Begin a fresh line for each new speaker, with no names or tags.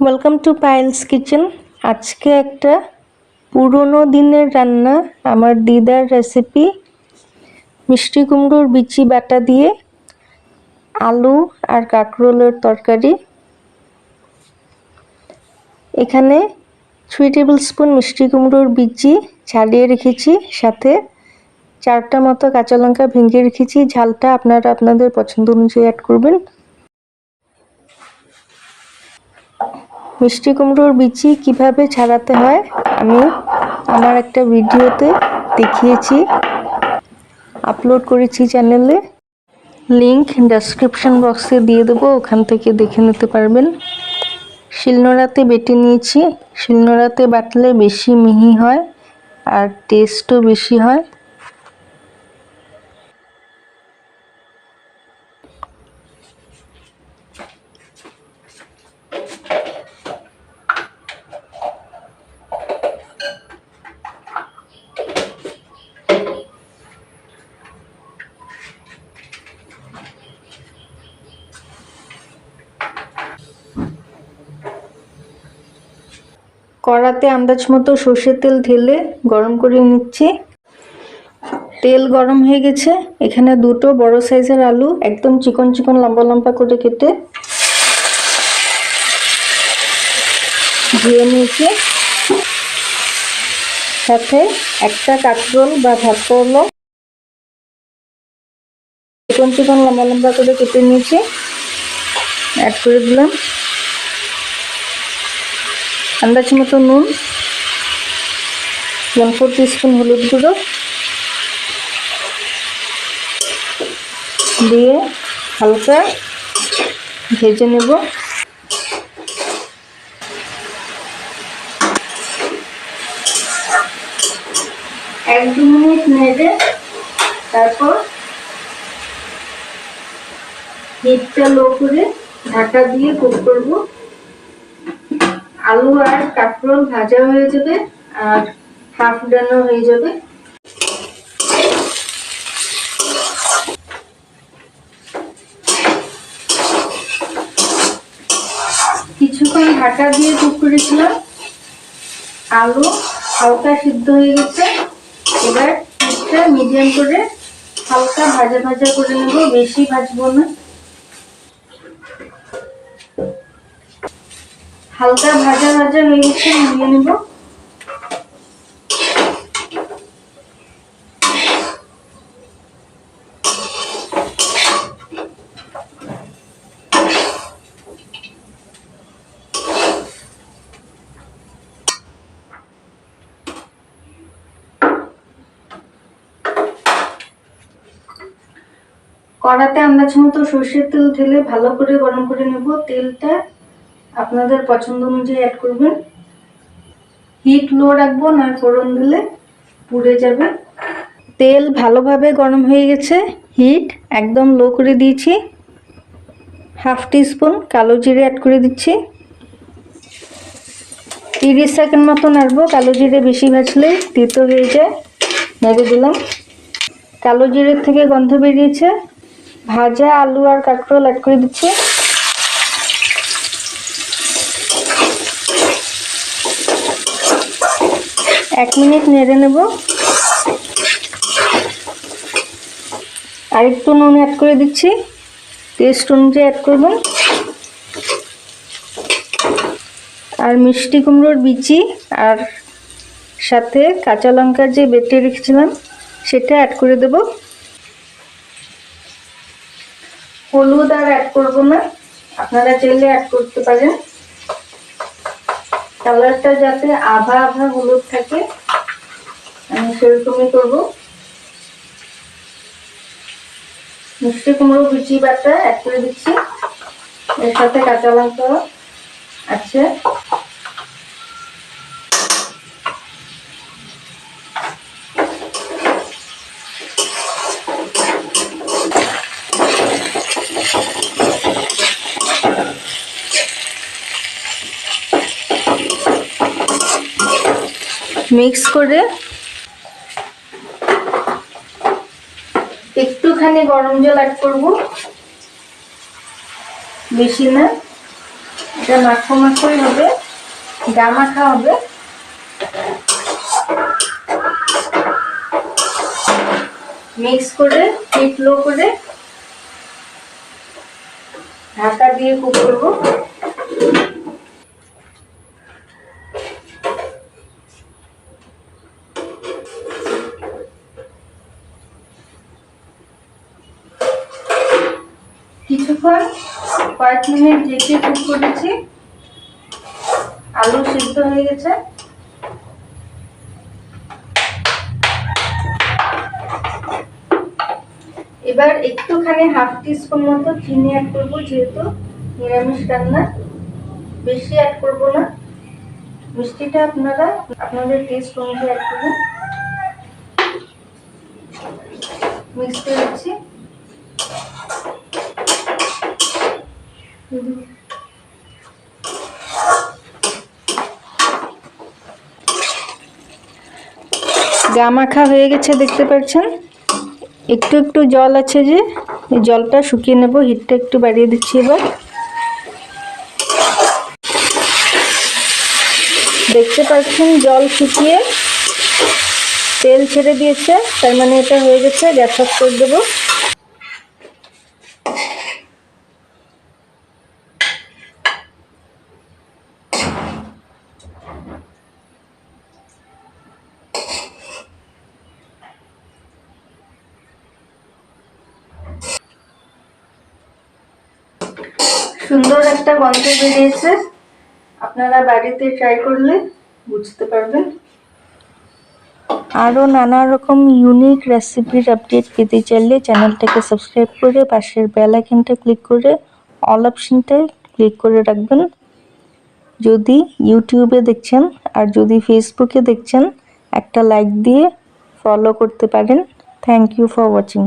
Welcome to piles kitchen আজকে একটা পুরনো দিনের রান্না, আমার দিদার রেসিপি মিষ্টি কুমড়োর বিচি বাটা দিয়ে আলু আর কাঁকরোলের তরকারি। এখানে থ্রি টেবিল স্পুন মিষ্টি কুমড়োর বিচি ছাড়িয়ে রেখেছি, সাথে চারটা মতো কাঁচা লঙ্কা ভেঙে রেখেছি। ঝালটা আপনারা আপনাদের পছন্দ অনুযায়ী অ্যাড করবেন। মিষ্টি কুমড়োর বিচি কীভাবে ছাড়াতে হয়, আমি আমার একটা ভিডিওতে দেখিয়েছি। আপলোড করেছি চ্যানেলে। লিংক ডেসক্রিপশন বক্সে দিয়ে দেবো, ওখান থেকে দেখে নিতে পারবেন। শিলনোড়াতে বেটে নিয়েছি। শিলনোড়াতে বাটলে বেশি মিহি হয় আর টেস্টও বেশি হয়। কড়াতে আন্দাজ মতো সর্ষের তেল ঢেলে গরম করে নিচ্ছি। তেল গরম হয়ে গেছে। এখানে দুটো বড় সাইজের আলু একদম চিকন চিকন লম্বা লম্বা করে কেটে ধুয়ে নিয়েছি। সাথে একটা কাঁকরোল বা ভাত করল চিকন চিকন লম্বা লম্বা করে কেটে নিয়েছি। অ্যাড করে দিলাম। আন্দাজ মতো নুন ওয়ান ফোর স্পুন হলুদ গুঁড়ো দিয়ে হালকা ভেজে নেব। এক দু মিনিট নেড়ে তারপর হিটটা লো করে ঢাকা দিয়ে কুক করব। আলু আর কাঁকরোল ভাজা হয়ে যাবে আর হাফ ডানো হয়ে যাবে। কিছুক্ষণ ঢাকা দিয়ে কুক করেছিলাম। আলু হালকা সিদ্ধ হয়ে গেছে। এবার মিডিয়াম করে হালকা ভাজা ভাজা করে নেব। বেশি ভাজবো না। হালকা ভাজা ভাজা হয়ে গেছে নিয়ে নেব। কড়াতে আন্দাজ মতো সর্ষের তেল ঢেলে ভালো করে গরম করে নেব। তেলটা আপনাদের পছন্দ অনুযায়ী অ্যাড করবেন। হিট লো রাখব, না ফোড়ন দিলে পুড়ে যাবে। তেল ভালোভাবে গরম হয়ে গেছে। হিট একদম লো করে দিয়েছি। হাফ স্পুন কালো জিরে অ্যাড করে দিচ্ছি। তিরিশ সেকেন্ড মতো নাড়বো। কালো জিরে বেশি ভাজলে তিতো হয়ে যায়। নেড়ে দিলাম। কালো জিরের থেকে গন্ধ বেরিয়েছে। ভাজা আলু আর কাঁকরোল অ্যাড করে দিচ্ছি। এক মিনিট নেড়ে নেব। আর একটু নুন অ্যাড করে দিচ্ছি। টেস্ট অনুযায়ী অ্যাড করবেন। আর মিষ্টি কুমড়োর বিচি আর সাথে কাঁচা লঙ্কা যে বেটে রেখেছিলাম, সেটা অ্যাড করে দেব। হলুদ আর অ্যাড করব না। আপনারা চাইলে অ্যাড করতে পারেন। কালারটা যাতে আভা আভা হলুদ থাকে, আমি সেরকমই করব। মিষ্টি কুমড়ো বিচি বাটা এক করে দিচ্ছি। এর সাথে কাঁচা লঙ্কা আছে। মিক্স করে একটুখানি গরম জল অ্যাড করব। বেশি না। এটা মাখো মাখোই হবে। গা মাখা হবে। মিক্স করে হিট লো করে, ঢাকা দিয়ে কুক করব। কিছুক্ষণ কয়েক মিনিট ঢেকে কুক করেছি। আলু সিদ্ধ হয়ে গেছে। এবার একটুখানি হাফ টিস্পুন মতো চিনি অ্যাড করব, যেহেতু নিরামিষ রান্না। বেশি অ্যাড করব না। মিষ্টিটা আপনারা, আপনাদের টেস্ট অনুযায়ী অ্যাড করবেন মিক্স করে দিচ্ছি গা মাখা হয়ে গেছে, দেখতে পাচ্ছেন? একটু একটু জল আছে যে জলটা শুকিয়ে নেব, হিটটা একটু বাড়িয়ে দিচ্ছি এবার। দেখতে পাচ্ছেন, জল শুকিয়ে তেল ছেড়ে দিয়েছে, তার মানে এটা হয়ে গেছে গ্যাস অফ করে দেবো। সুন্দর একটা গন্ধ বেরিয়েছে। আপনারা বাড়িতে ট্রাই করলে বুঝতে পারবেন। আরও নানা রকম ইউনিক রেসিপির আপডেট পেতে চাইলে চ্যানেলটাকে সাবস্ক্রাইব করে পাশের বেল আইকনটা ক্লিক করে অল অপশনটায় ক্লিক করে রাখবেন। যদি ইউটিউবে দেখছেন আর যদি ফেসবুকে দেখছেন, একটা লাইক দিয়ে ফলো করতে পারেন। Thank you for watching